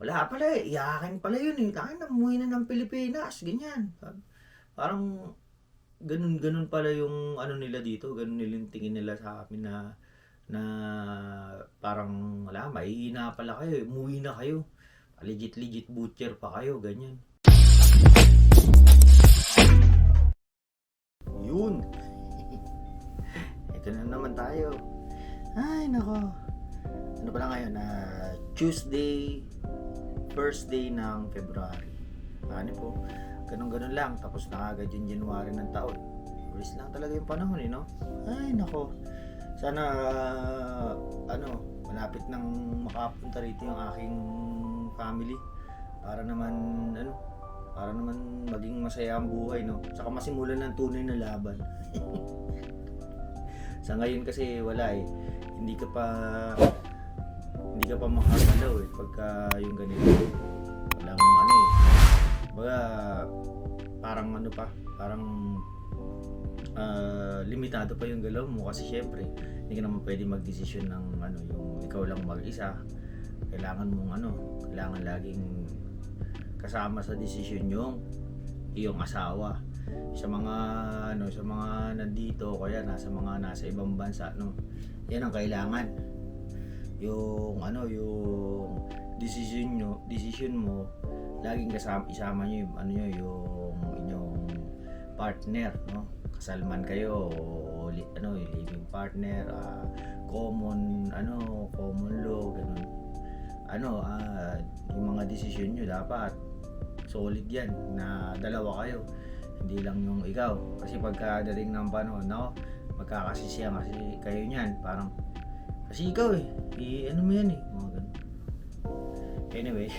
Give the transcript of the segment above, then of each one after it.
Wala pala eh, iyakin pala yun eh. Tayo na, umuwi na ng Pilipinas, ganyan. Parang, ganun-ganun pala yung ano nila dito, ganun nila tingin nila sa amin na na parang wala, mahihina pala kayo, eh. umuwi na kayo. Legit-legit butcher pa kayo, ganyan. Yun. Ito na naman tayo. Ay, nako. Ano pala ngayon? Ah, Tuesday, first day ng February. Ano po? Ganun-ganun lang. Tapos na agad yung January ng taon. Bilis lang talaga yung panahon eh, no? Ay, nako. Sana, ah, ano, malapit nang makapunta rito yung aking family. Para naman, ano, para naman maging masaya ang buhay, no? Saka masimulan ng tunay na laban. Sa ngayon kasi wala eh. Hindi ka pa hindi ka pa makagalaw eh pagka yung ganito. Walang ano eh. Baga parang ano pa, parang ah, limitado pa yung galaw mo kasi syempre hindi ka naman pwede magdesisyon ng ano yung ikaw lang mag-isa. Kailangan mong ano, kailangan laging kasama sa desisyon yung iyong asawa sa mga ano sa mga nandito kaya nasa mga nasa ibang bansa no yan ang kailangan yung ano yung decision nyo decision mo laging kasama isama nyo yung ano nyo yung inyong partner no? Kasal man kayo o li, ano living partner ah, common ano common law ganun. Ano ah, yung mga decision nyo dapat solid yan na dalawa kayo hindi lang yung ikaw. Kasi pagkadating ng panahon no magkakasisiyan kasi kayo niyan parang kasi ikaw eh. I ano mo yan eh. Mga anyway.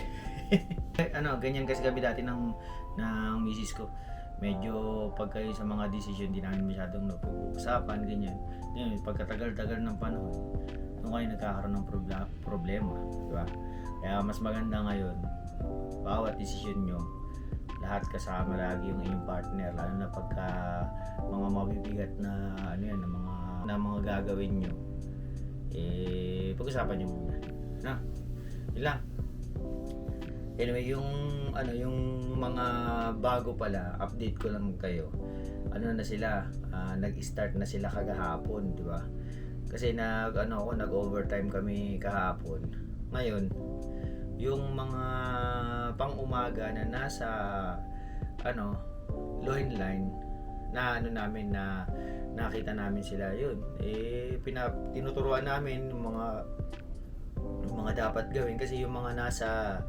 Ano ganyan kasi kami dati ng ng misis ko. Medyo pag sa mga decision di namin masyadong napag-uusapan ganyan. Yun pagkatagal-tagal ng panahon nung kayo nagkakaroon ng probla- problema di ba? Kaya mas maganda ngayon bawat decision nyo lahat kasama lagi yung inyong partner lalo na pagka mga mabibigat na ano yan na mga na mga gagawin nyo eh pag-usapan nyo muna na yun lang. Anyway yung ano yung mga bago pala update ko lang kayo. Ano na sila ah, nag-start na sila kagahapon di ba? Kasi nag ano ako nag overtime kami kahapon. Ngayon yung mga pang umaga na nasa ano loin line na ano namin na nakita namin sila yun. Eh pina, tinuturuan namin yung mga yung mga dapat gawin. Kasi yung mga nasa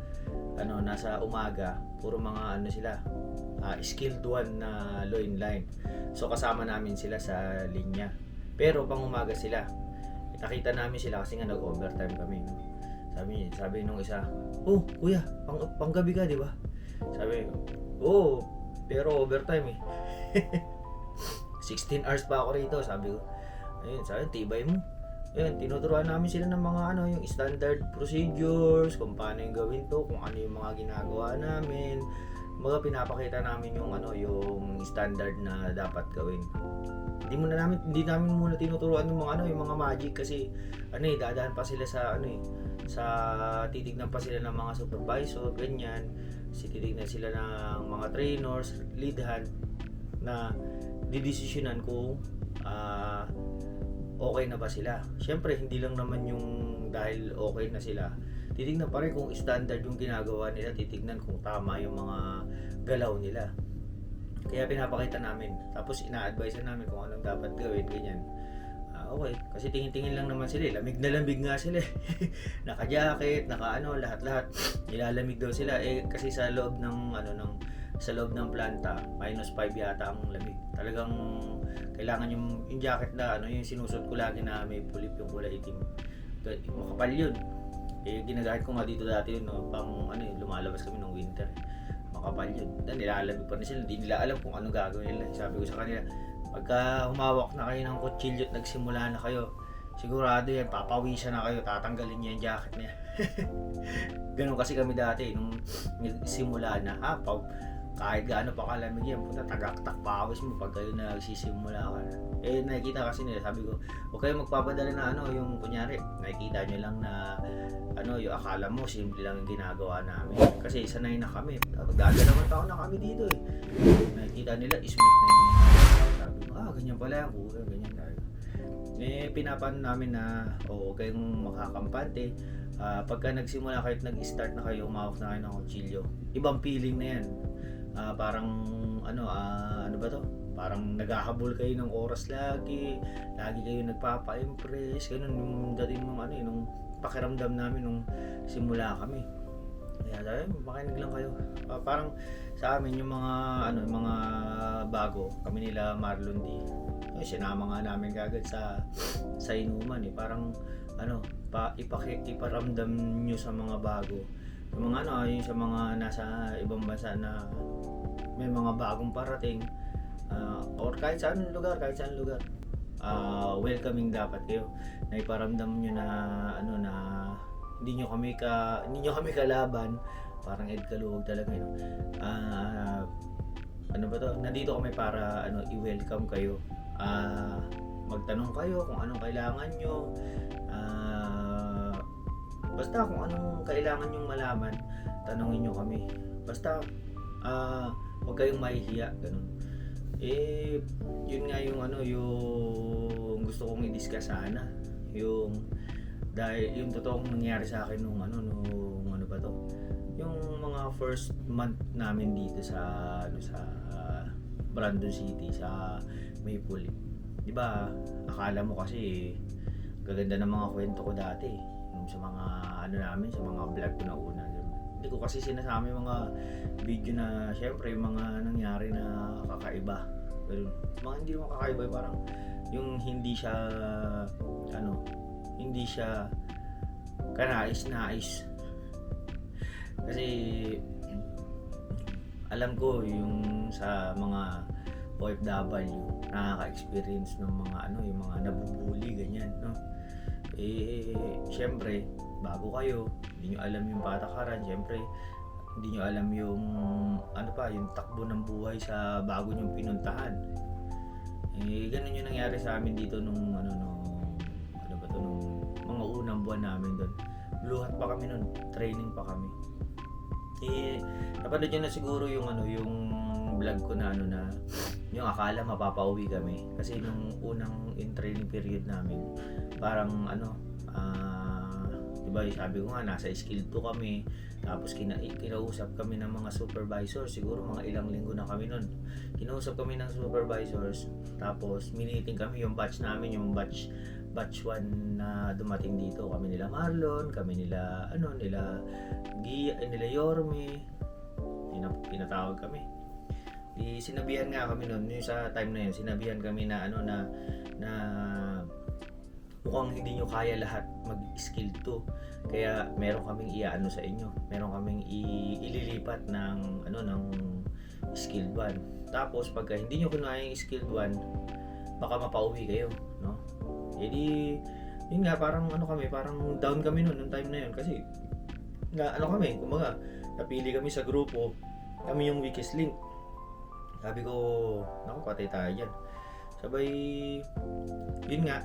ano nasa umaga puro mga ano sila ah, skilled one na loin line. So kasama namin sila sa linya. Pero pang umaga sila. Nakita namin sila kasi nga nag overtime kami sabi sabi nung isa oh kuya pang panggabi ka di ba? Sabi oh pero overtime eh 16 hours pa ako rito sabi ko ayun sabi tibay mo. Yun tinuturuan namin sila ng mga ano yung standard procedures kung paano yung gawin to kung ano yung mga ginagawa namin. Mga pinapakita namin yung ano yung standard na dapat gawin. Hindi muna namin hindi namin muna tinuturuan ng mga ano yung mga magic kasi ano eh dadaan pa sila sa ano eh sa titignan pa sila ng mga supervisor ganyan. Si titignan sila ng mga trainers lead hand na didesisyonan kung ah, okay na ba sila? Syempre hindi lang naman yung dahil okay na sila. Titignan pa rin kung standard yung ginagawa nila titignan kung tama yung mga galaw nila. Kaya pinapakita namin. Tapos ina-advise namin kung anong dapat gawin ganyan. Ah, okay. Kasi tingin-tingin lang naman sila eh. lamig na lamig nga sila eh. naka-jacket naka ano lahat-lahat. Nilalamig daw sila. Eh kasi sa loob ng ano ng sa loob ng planta minus 5 yata ang lamig. Talagang kailangan yung, yung jacket na ano yung sinusot ko lagi na may pulip yung kulay itim. Makapal yun. Eh ginagamit ko nga dito dati yun no, pang ano lumalabas kami nung winter. Makapal yun. Dan nilalamig pa rin sila. Hindi nila alam kung ano gagawin nila. Sabi ko sa kanila pagka humawak na kayo ng kutsilyo at nagsimula na kayo sigurado yan papawisan na kayo tatanggalin niya yung jacket niya. Ganun kasi kami dati nung simula na. Ha pa, kahit gaano pa kalamig yan, puta tagaktak pawis mo pag kayo nagsisimula ka na. Eh, nakikita kasi nila, sabi ko, huwag kayo magpapadala na ano, yung kunyari, nakikita nyo lang na, ano, yung akala mo, simple lang yung ginagawa namin. Kasi sanay na kami. Gagalawang taon na kami dito eh. Nakikita nila, smooth na yung sabi ko, ah, ganyan pala yan, kuya, ganyan tayo. Eh, pinapano namin na, o huwag kayong makakampante. Ah, pagka nagsimula kayo at nag-start na kayo, umawak na kayo ng kutsilyo, ibang feeling na yan. Ah, parang, ano, ah, ano ba to? Parang naghahabol kayo ng oras lagi, lagi kayo nagpapa-impress, ganun yung dating nung ano, eh, nung pakiramdam namin nung simula kami. Kaya sabi, makinig lang kayo. Ah, parang sa amin yung mga ano, yung mga bago, kami nila Marlon D. Ay, sinama nga namin kagad sa sa inuman eh. Parang ano, pa ipaki, iparamdam nyo sa mga bago. Yung mga ano, yung sa mga nasa ibang bansa na may mga bagong parating ah, or kahit saan lugar, kahit saan lugar. ah, welcoming dapat kayo. Na iparamdam nyo na ano na hindi nyo kami ka hindi nyo kami kalaban parang Ed Kaluwag talaga yun ah ano ba to nandito kami para ano i-welcome kayo ah magtanong kayo kung anong kailangan nyo ah basta kung anong kailangan nyong malaman tanongin nyo kami basta ah huwag kayong mahihiya ganun eh yun nga yung ano yung gusto kong i-discuss sana yung dahil yung totoong nangyari sa akin nung ano nung ano ba to yung mga first month namin dito sa ano sa Brandon City sa Maple. 'Di ba? Akala mo kasi gaganda ng mga kwento ko dati yung sa mga ano namin sa mga vlog ko na una. Hindi ko kasi sinasama yung mga video na syempre yung mga nangyari na kakaiba. Pero mga hindi mo kakaiba parang yung hindi siya ano hindi siya kanais-nais. Kasi alam ko yung sa mga OFW nakaka-experience ng mga ano yung mga nabubuli ganyan no eh syempre bago kayo hindi nyo alam yung patakaran syempre hindi nyo alam yung ano pa yung takbo ng buhay sa bago nyong pinuntahan. Eh ganun yung nangyari sa amin dito nung ano nung ano ba to nung mga unang buwan namin doon luhat pa kami noon training pa kami. Eh napanood nyo na siguro yung ano yung vlog ko na ano na yung akala mapapauwi kami. Kasi nung unang in training period namin parang ano ah di ba sabi ko nga nasa skill 2 kami. Tapos kina kinausap kami ng mga supervisors. Siguro mga ilang linggo na kami nun. Kinausap kami ng supervisors. Tapos miniting kami yung batch namin yung batch batch 1 na dumating dito. Kami nila Marlon kami nila ano nila Gia nila Yorme Pina- pinatawag kami di sinabihan nga kami noon yung sa time na yun sinabihan kami na ano na na mukhang hindi nyo kaya lahat mag-skill 2 kaya meron kaming iaano sa inyo. Meron kaming ililipat ng ano ng skill 1 tapos pagka hindi nyo kunaya yung skill 1 baka mapauwi kayo no? Edi yun nga parang ano kami parang down kami noon nung time na yun. Kasi na ano kami kumaga napili kami sa grupo. Kami yung weakest link sabi ko naku patay tayo dyan. Sabay yun nga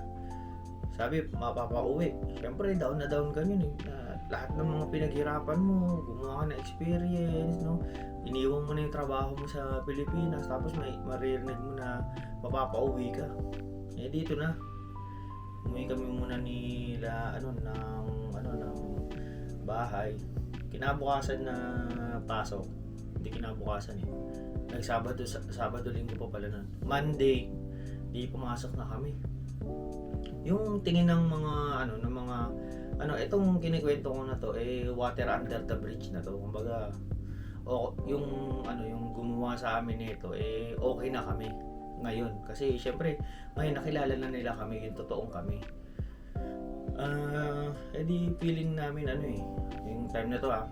sabi mapapauwi. Syempre down na down ka yun eh. Lahat ng mga pinaghirapan mo gumawa ka ng experience no? Iniwan mo na yung trabaho mo sa Pilipinas tapos may maririnig mo na mapapauwi ka. Eh dito na. Umuwi kami muna nila ano ng ano ng bahay. Kinabukasan na pasok. Hindi kinabukasan eh nagsabado sa Sabado linggo pa pala nun. Monday di pumasok na kami. Yung tingin ng mga ano ng mga ano itong kinikwento ko na to eh water under the bridge na to. Kumbaga o yung ano yung gumawa sa amin nito eh okay na kami ngayon. Kasi syempre ngayon nakilala na nila kami yung totoong kami. Ah edi feeling namin ano eh yung time na to ah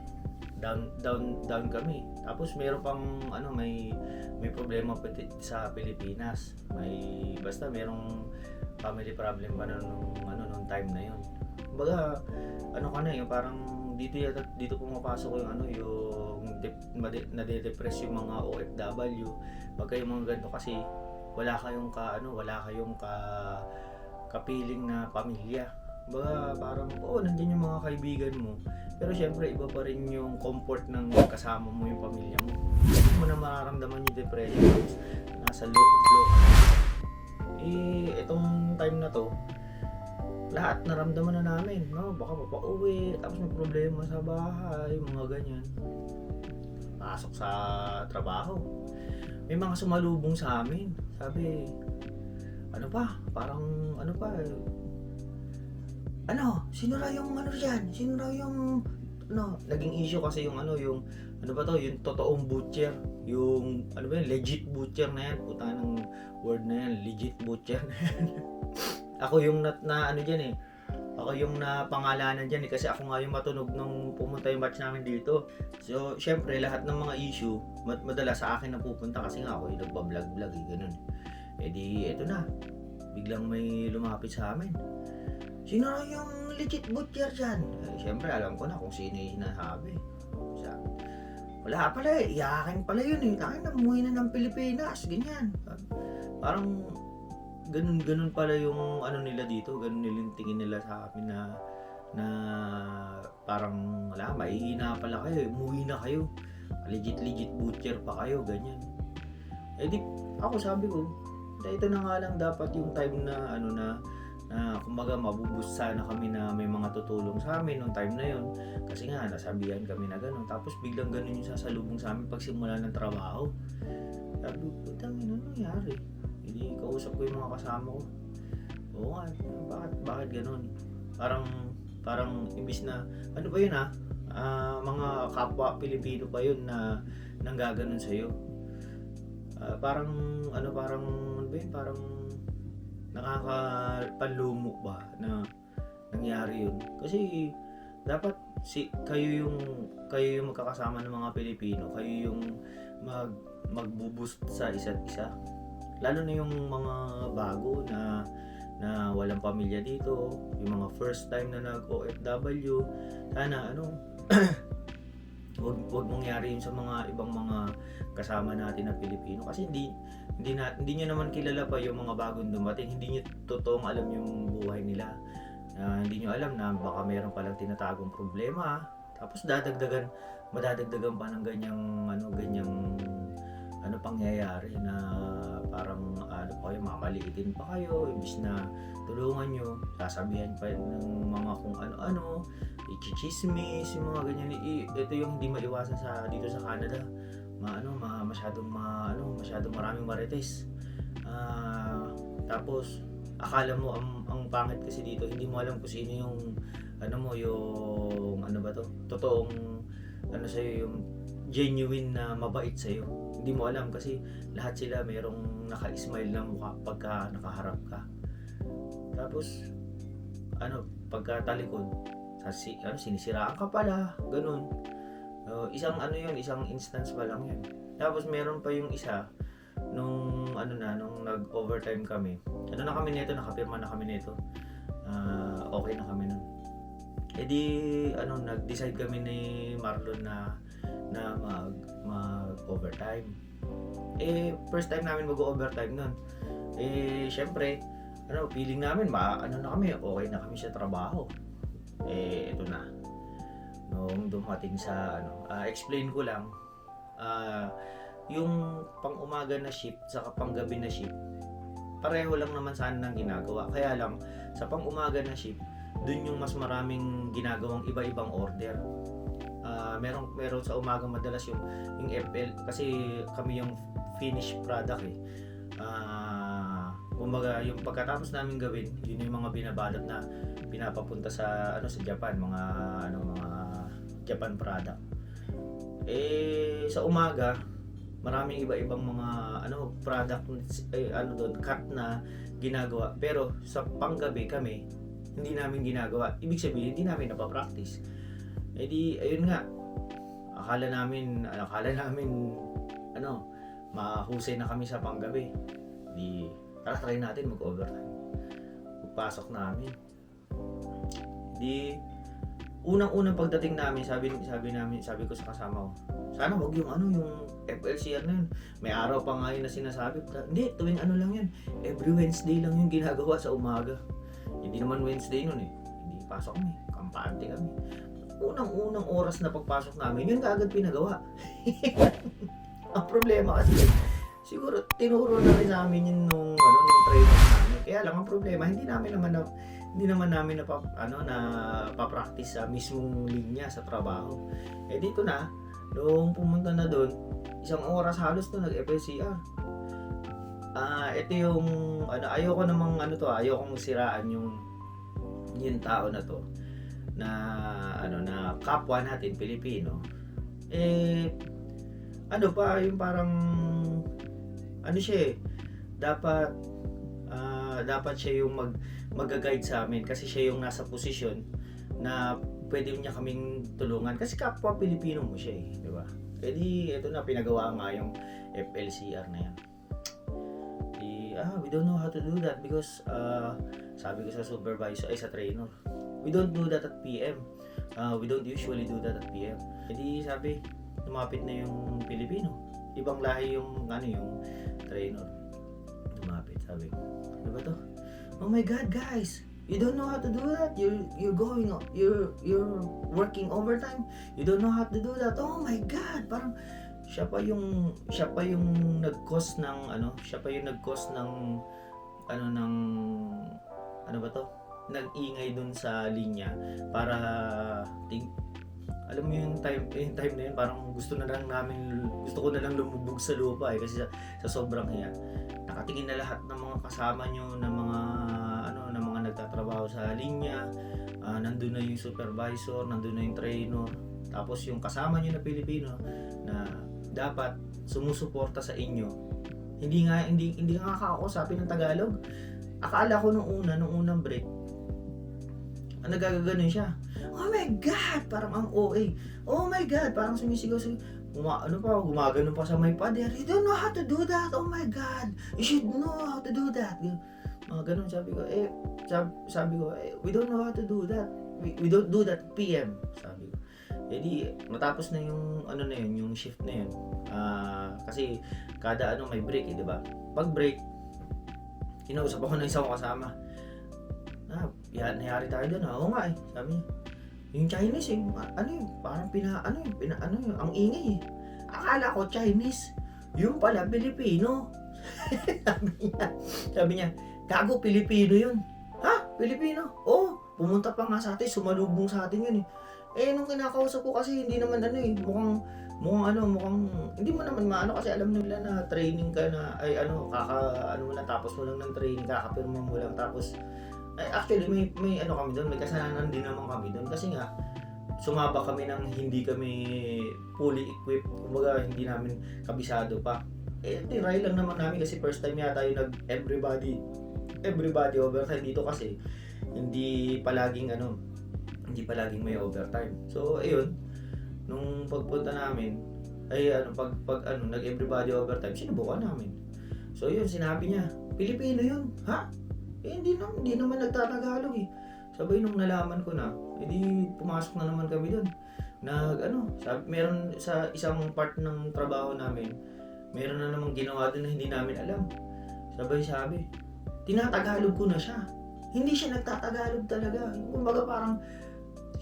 down down down kami. Tapos meron pang ano may may problema pa ti- sa Pilipinas. May basta merong family problem pa na nung ano nung time na yon kumbaga ano ka na yung parang dito yata dito pumapasok yung ano yung made- nade-depress yung mga OFW pagka yung mga ganito kasi wala kayong ka ano wala kayong ka kapiling na pamilya Baga parang oo nandiyan yung mga kaibigan mo. Pero syempre iba pa rin yung comfort ng kasama mo yung pamilya mo. Hindi mo na mararamdaman yung depression nasa low flow eh itong time na to lahat naramdaman na namin no? Baka mapauwi tapos may problema sa bahay mga ganyan. Pasok sa trabaho. May mga sumalubong sa amin. Sabi ano pa? Parang ano pa ano? Sino raw yung ano diyan sino raw yung ano? Naging issue kasi yung ano yung ano ba to? Yung totoong butcher. Yung ano ba yun? Legit butcher na yan. Puta ng word na yan. Legit butcher na yan. Ako yung na, na ano dyan eh. Ako yung napangalanan dyan eh. Kasi ako nga yung matunog nung pumunta yung batch namin dito. So syempre lahat ng mga issue mad- sa akin na pupunta kasi nga ako yung nagbablog vlog eh ganun. Eh di eto na. Biglang may lumapit sa amin sino yung legit butcher dyan eh, syempre alam ko na kung sino yung sinasabi sa wala pala eh, iyakin pala yun eh. Takin na, umuwi na ng Pilipinas, ganyan. Parang ganun ganun pala yung ano nila dito, ganun nila tingin nila sa amin na na parang wala, maihina pala kayo, eh. umuwi na kayo. Legit legit butcher pa kayo, ganyan. Eh di, ako sabi ko, ito na nga lang dapat yung time na ano na na kumbaga mabubus sana kami na may mga tutulong sa amin nung time na yun. Kasi nga nasabihan kami na gano'n tapos biglang gano'n yung sasalubong sa amin pag simula ng trabaho. Sabi ko putang ina ano nangyari? Hindi kausap ko yung mga kasama ko. Oo nga bakit bakit gano'n parang parang imbis na ano ba yun Ah, mga kapwa Pilipino pa yun na nanggaganon sa'yo. Ah, parang ano parang ano ba yun? Parang nakakapanlumo ba na nangyari yun? Kasi dapat si kayo yung kayo yung magkakasama ng mga Pilipino. Kayo yung mag magbuboost sa isa't isa. Lalo na yung mga bago na na walang pamilya dito. Yung mga first time na nag OFW sana ano wag wag mangyari yun sa mga ibang mga kasama natin na Pilipino. Kasi hindi hindi na hindi niyo naman kilala pa yung mga bagong dumating. Hindi niyo totoong alam yung buhay nila. Ah, hindi niyo alam na baka meron palang tinatagong problema. Tapos dadagdagan madadagdagan pa ng ganyang ano ganyang ano pangyayari na parang pa kayo mamaliitin pa kayo imbis na tulungan nyo sasabihan pa ng mga kung ano-ano ichismis yung mga ganyan. I, ito yung hindi maiwasan sa dito sa Canada. Maano ma, masyadong ma, ano masyadong maraming marites. Ah, tapos akala mo ang, ang pangit kasi dito hindi mo alam kung sino yung ano mo yung ano ba to? Totoong ano sa'yo yung genuine na mabait sa'yo hindi mo alam kasi lahat sila merong naka-smile na mukha pagka nakaharap ka. Tapos ano pagka talikod sasi, ano, sinisiraan ka pala ganun. Uh, isang ano yun isang instance pa lang yun. Tapos meron pa yung isa nung ano na nung nag overtime kami. Ano na kami nito nakapirma na kami nito. Ah, okay na kami nun eh di ano nag-decide kami ni Marlon na na mag mag overtime eh first time namin mag overtime nun. Eh syempre ano feeling namin ma ano na kami okay na kami sa trabaho. Eh ito na. Nung dumating sa ano ah, explain ko lang ah yung pang umaga na shift sa pang gabi na shift pareho lang naman sana ng ginagawa. Kaya lang sa pang umaga na shift dun yung mas maraming ginagawang iba-ibang order. Ah, meron meron sa umaga madalas yung yung FL kasi kami yung finished product eh. Ah kumbaga yung pagkatapos namin gawin yun yung mga binabalot na pinapapunta sa ano sa Japan mga ano mga Japan product. Eh sa umaga maraming iba-ibang mga ano product eh, ano doon cut na ginagawa. Pero sa panggabi kami hindi namin ginagawa ibig sabihin hindi namin napapractice eh di ayun nga akala namin akala namin ano mahusay na kami sa panggabi di tara try natin mag overtime pagpasok namin di unang-unang pagdating namin, sabi sabi namin, sabi ko sa kasama ko, sana wag yung ano yung FLCR na yun. May araw pa nga yun na sinasabi. Hindi, tuwing ano lang yun. Every Wednesday lang yung ginagawa sa umaga. Hindi naman Wednesday nun eh. Hindi pasok kami. Kampante kami. Unang-unang oras na pagpasok namin, yun kaagad pinagawa. Ang problema kasi, siguro tinuro na rin sa amin yun nung, ano, nung training namin. Kaya lang ang problema, hindi namin naman na, hindi naman namin na, ano, na papractice sa mismong linya sa trabaho. Eh dito na, nung pumunta na doon, isang oras halos to nag-FLCR. Ah, ito yung ano ayoko namang ano to, ayoko siraan yung yung tao na to na ano na kapwa natin Pilipino. Eh ano pa yung parang ano siya eh, dapat ah, dapat siya yung mag mag-guide sa amin kasi siya yung nasa posisyon na pwede niya kaming tulungan kasi kapwa Pilipino mo siya eh, di ba? Eh di, ito na, pinagawa nga yung FLCR na yan. Ah, we don't know how to do that because, uh, sabi ko sa supervisor, ay sa trainer, we don't do that at PM. Uh, we don't usually do that at PM. Eh di, sabi, lumapit na yung Pilipino. Ibang lahi yung, ano, yung trainer. Lumapit, sabi, ano ba to? Oh my God, guys! You don't know how to do that. You're you're going you're you're working overtime. You don't know how to do that. Oh my god, parang siya pa yung siya pa yung nag-cause ng ano, siya pa yung nag-cause ng ano ng ano ba to? Nag-ingay dun sa linya para ting alam mo yung time yung time na yun parang gusto na lang namin gusto ko na lang lumubog sa lupa eh kasi sa, sa sobrang hiya nakatingin na lahat ng mga kasama nyo ng mga ano ng mga nagtatrabaho sa linya. Ah, nandun na yung supervisor nandun na yung trainer. Tapos yung kasama nyo na Pilipino na dapat sumusuporta sa inyo hindi nga hindi hindi nga kakausapin ng Tagalog akala ko nung una nung unang break ang nagagaganon siya oh my god parang ang OA oh my god parang sumisigaw sigaw Uma, ano pa, gumagano pa sa may pader. You don't know how to do that. Oh my God. You should know how to do that. Mga ganun sabi ko. Eh, sabi, sabi ko, eh, we don't know how to do that. We, we don't do that PM. Sabi ko. Eh di, matapos na yung, ano na yun, yung shift na yun. Ah, kasi, kada ano may break eh, di ba? Pag break, kinausap ako ng isang kasama. Ah, yan, nangyari tayo doon. Oo nga eh. Sabi niya, yung Chinese eh, ano yun, parang pina, ano yun, pina, ano yun, ang ingay eh. Akala ko Chinese, yung pala Pilipino. sabi niya, sabi niya, gago Pilipino yun. Ha? Pilipino? Oo, pumunta pa nga sa atin, sumalubong sa atin yun eh. Eh, nung kinakausap ko kasi hindi naman ano eh, mukhang, mukhang ano, mukhang, hindi mo naman maano kasi alam nila na training ka na, ay ano, kaka, ano lang, tapos mo lang ng training, kakapirma mo lang, tapos, ay, actually, may, may ano kami doon, may kasalanan din naman kami doon kasi nga, sumaba kami ng hindi kami fully equipped, kumbaga hindi namin kabisado pa. Eh, tiray lang naman namin kasi first time yata yung nag everybody, everybody overtime dito kasi hindi palaging ano, hindi palaging may overtime. So, ayun, nung pagpunta namin, ay ano, pag, pag ano, nag everybody overtime, sinubukan namin. So, yun, sinabi niya, Pilipino yun, ha? Eh, hindi, naman, hindi naman nagtatagalog eh. Sabay nung nalaman ko na, edi pumasok na naman kami doon. Nag ano, sabi, meron sa isang part ng trabaho namin, meron na namang ginawa doon na hindi namin alam. Sabay sabi, tinatagalog ko na siya. Hindi siya nagtatagalog talaga. Kumbaga parang,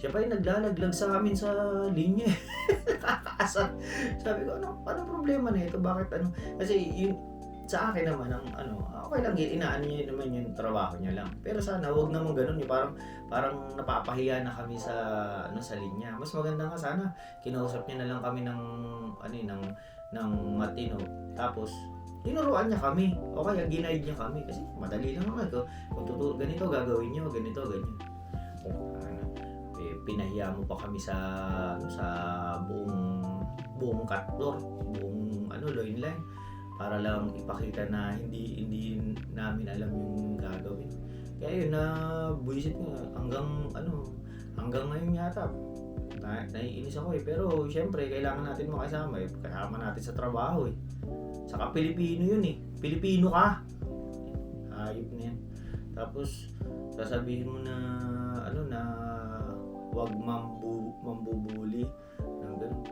siya pa yung naglalaglag sa amin sa linya. Nakakaasar. Sabi ko, ano, ano problema na ito? Bakit ano? Kasi yun, sa akin naman ang ano okay lang yun inaan niya naman yung trabaho niya lang pero sana wag naman ganun yung parang parang napapahiya na kami sa ano sa linya mas maganda nga sana kinausap niya na lang kami ng ano yun, ng ng matino tapos tinuruan niya kami o kaya ginaid niya kami kasi madali lang naman ito kung tuturo ganito gagawin niyo ganito ganyan ano eh, pinahiya mo pa kami sa ano, sa buong buong katdor buong ano loin line para lang ipakita na hindi hindi namin alam yung gagawin. Kaya yun na buisit nga hanggang ano hanggang ngayon yata. Na, naiinis ako eh. Pero syempre kailangan natin makasama eh. Kasama natin sa trabaho eh. Saka Pilipino yun eh. Pilipino ka! Hayop na yan tapos sasabihin mo na ano na wag mambu, mambubuli. Ng ganun.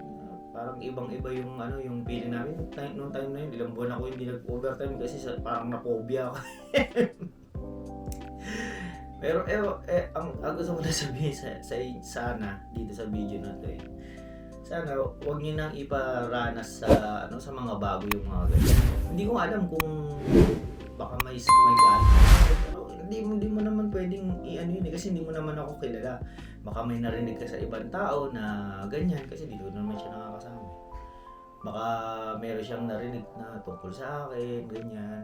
Parang ibang-iba yung ano yung feeling namin time, nung time na yun. Ilang buwan ako hindi nag-overtime kasi sa, parang na-phobia ako. Pero eh, eh ang, ang gusto ko na sabihin sa, sa sana dito sa video na to eh. Sana wag niyo nang iparanas sa ano sa mga bago yung mga ganyan. Hindi ko alam kung baka may may galit. Pero hindi mo hindi mo naman pwedeng i-ano yun eh, kasi hindi mo naman ako kilala. Baka may narinig ka sa ibang tao na ganyan kasi dito naman siya nakakasama. Baka meron siyang narinig na tungkol sa akin, ganyan.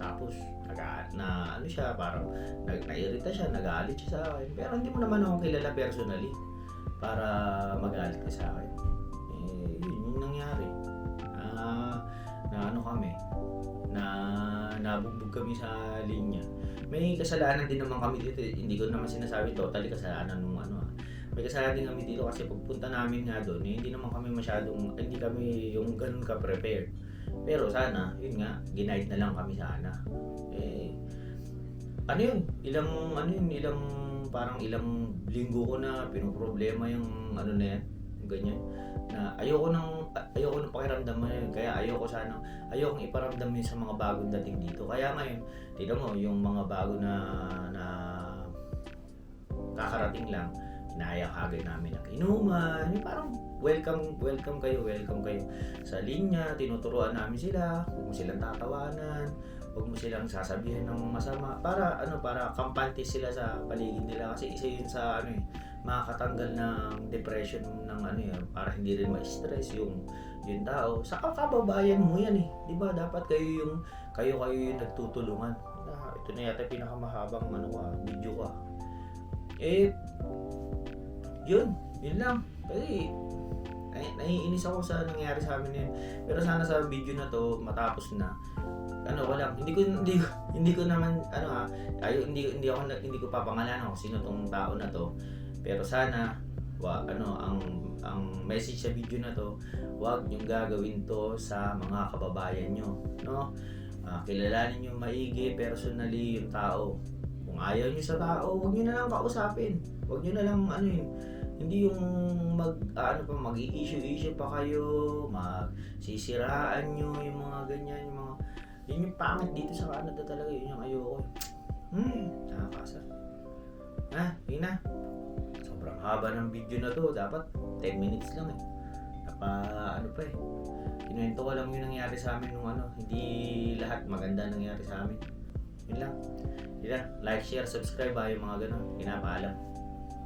Tapos, naga, na ano siya, parang nag nairita siya, nagalit siya sa akin. Pero hindi mo naman ako kilala personally para magalit ka sa akin. Eh, yun yung nangyari. Ah, na ano kami, nabugbog kami sa linya. May kasalanan din naman kami dito. eh. Hindi ko naman sinasabi totally kasalanan nung ano ah. May kasalanan din kami dito kasi pagpunta namin nga doon, eh, hindi naman kami masyadong, hindi kami yung ganun ka-prepared. Pero sana, yun nga, ginaid na lang kami sana. Eh, ano yun? Ilang, ano yun, ilang, parang ilang linggo ko na pinoproblema yung ano na yan, ganyan. Na ayoko nang, ayoko nang pakiramdam mo yun. Kaya ayoko sana, ayoko iparamdam yun sa mga bagong dating dito. Kaya ngayon, tignan mo, yung mga bago na, na kakarating lang, inaya kagad namin ng inuman, yung parang welcome, welcome kayo, welcome kayo sa linya, tinuturuan namin sila, huwag mo silang tatawanan, huwag mo silang sasabihin ng masama, para ano, para kampante sila sa paligid nila, kasi isa yun sa ano eh, makakatanggal ng depression ng ano yun, para hindi rin ma-stress yung yung tao. Sa kababayan mo yan eh, di ba? Dapat kayo yung, kayo kayo yung nagtutulungan. Ah, ito na yata pinakamahabang ano ah, video ko ah. Eh, yun, yun lang. Kasi, ay, naiinis ako sa nangyari sa amin yun. Pero sana sa video na to, matapos na, ano lang, hindi ko, hindi ko, hindi ko naman, ano ah, ayo, hindi, hindi ako, hindi ko papangalanan kung sino tong tao na to. Pero sana, wa, ano, ang, ang message sa video na to, wag niyong gagawin to sa mga kababayan nyo, no? Ah, kilalanin nyo maigi, personally, yung tao. Kung ayaw nyo sa tao, huwag nyo na lang kausapin. Huwag nyo na lang, ano yun, hindi yung mag, ah, ano pa, mag-i-issue-issue pa kayo, magsisiraan nyo, yung mga ganyan, yung mga, yun yung pangit dito sa Canada talaga, yun yung ayoko. eh. Hmm, nakakasa. Ha, yun na. Sobrang haba ng video na to, dapat 10 minutes lang eh. Napa, ano pa eh. Kinuwento ko lang yung nangyari sa amin nung ano, hindi lahat maganda nangyari sa amin. Yun lang. Yun lang. Like, share, subscribe ha, yung mga ganun. Pinapaalam.